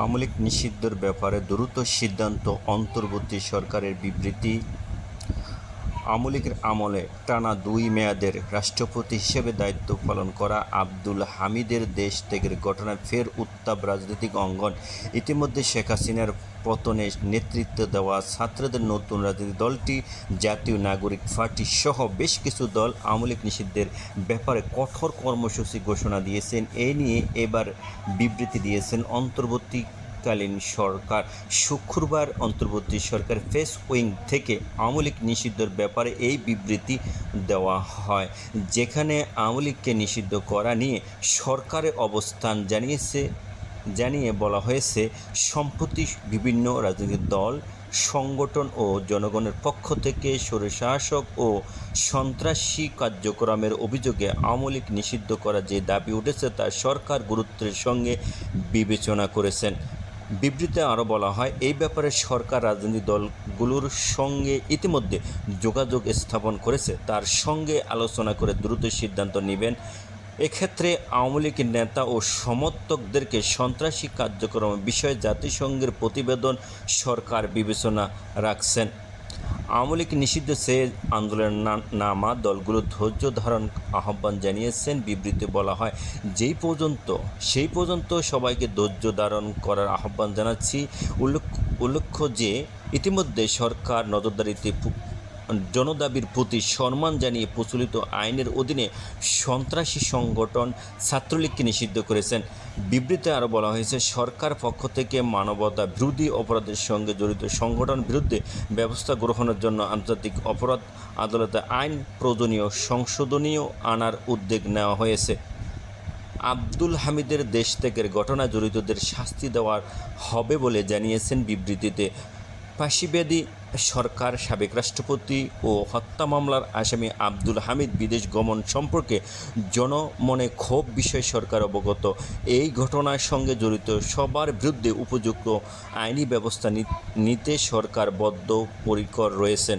আওয়ামী লীগ নিষিদ্ধের ব্যাপারে দ্রুত সিদ্ধান্ত অন্তর্বর্তী সরকারের বিবৃতি আওয়ামী লীগের আমলে টানা দুই মেয়াদের রাষ্ট্রপতি হিসেবে দায়িত্ব পালন করা আব্দুল হামিদের দেশ ত্যাগের ঘটনায় ফের উত্তাপ রাজনৈতিক অঙ্গন। ইতিমধ্যে শেখ হাসিনার পতনে নেতৃত্ব দেওয়া ছাত্রদের নতুন রাজনৈতিক দলটি, জাতীয় নাগরিক পার্টি সহ বেশ কিছু দল আমলিক নিষিদ্ধের ব্যাপারে কঠোর কর্মসূচি ঘোষণা দিয়েছেন। এ নিয়ে এবার বিবৃতি দিয়েছেন অন্তর্বর্তী কালীন সরকার। শুক্রবার অন্তর্বর্তী সরকার ফেস উইং থেকে আওয়ামী নিষিদ্ধের ব্যাপারে এই বিবৃতি দেওয়া হয়, যেখানে আওয়ামী নিষিদ্ধ করা নিয়ে সরকারের অবস্থান জানিয়েছে, জানিয়ে বলা হয়েছে, সম্প্রতি বিভিন্ন রাজনৈতিক দল, সংগঠন ও জনগণের পক্ষ থেকে স্বৈরশাসক ও সন্ত্রাসী কার্যক্রমের অভিযোগে আওয়ামী নিষিদ্ধ করা যে দাবি উঠেছে তা সরকার গুরুত্বের সঙ্গে বিবেচনা করেছেন। বিবৃতিতে আরও বলা হয়, এই ব্যাপারে সরকার রাজনৈতিক দলগুলোর সঙ্গে ইতিমধ্যে যোগাযোগ স্থাপন করেছে। তার সঙ্গে আলোচনা করে দ্রুত সিদ্ধান্ত নেবেন। এক্ষেত্রে আওয়ামী লীগের নেতা ও সমর্থকদেরকে সন্ত্রাসী কার্যক্রম বিষয়ে জাতিসংঘের প্রতিবেদন সরকার বিবেচনা রাখছেন। আওয়ামী লীগ নিষিদ্ধ সে আন্দোলনের নামা দলগুলো ধৈর্য ধারণ আহ্বান জানিয়েছেন। বিবৃতি বলা হয়, যেই পর্যন্ত, সেই পর্যন্ত সবাইকে ধৈর্য ধারণ করার আহ্বান জানাচ্ছি। উল্লেখ, উল্লেখ্য যে, ইতিমধ্যে সরকার নজরদারিতে জনদাবির প্রতি সম্মান জানিয়ে প্রচলিত আইনের অধীনে সন্ত্রাসী সংগঠন ছাত্রলীগকে নিষিদ্ধ করেছেন। বিবৃতিতে আরও বলা হয়েছে, সরকার পক্ষ থেকে মানবতা বিরোধী অপরাধের সঙ্গে জড়িত সংগঠন বিরুদ্ধে ব্যবস্থা গ্রহণের জন্য আন্তর্জাতিক অপরাধ আদালতে আইন প্রয়োজনীয় সংশোধনীয় আনার উদ্যোগ নেওয়া হয়েছে। আব্দুল হামিদের দেশ ত্যাগের ঘটনায় জড়িতদের শাস্তি দেওয়ার হবে বলে জানিয়েছেন বিবৃতিতে। ফাঁসিবাদী সরকার, সাবেক রাষ্ট্রপতি ও হত্যা মামলার আসামি আব্দুল হামিদ বিদেশ গমন সম্পর্কে জনমনে ক্ষোভ বিষয়ে সরকার অবগত। এই ঘটনার সঙ্গে জড়িত সবার বিরুদ্ধে উপযুক্ত আইনি ব্যবস্থা নিতে সরকার বদ্ধপরিকর রয়েছেন।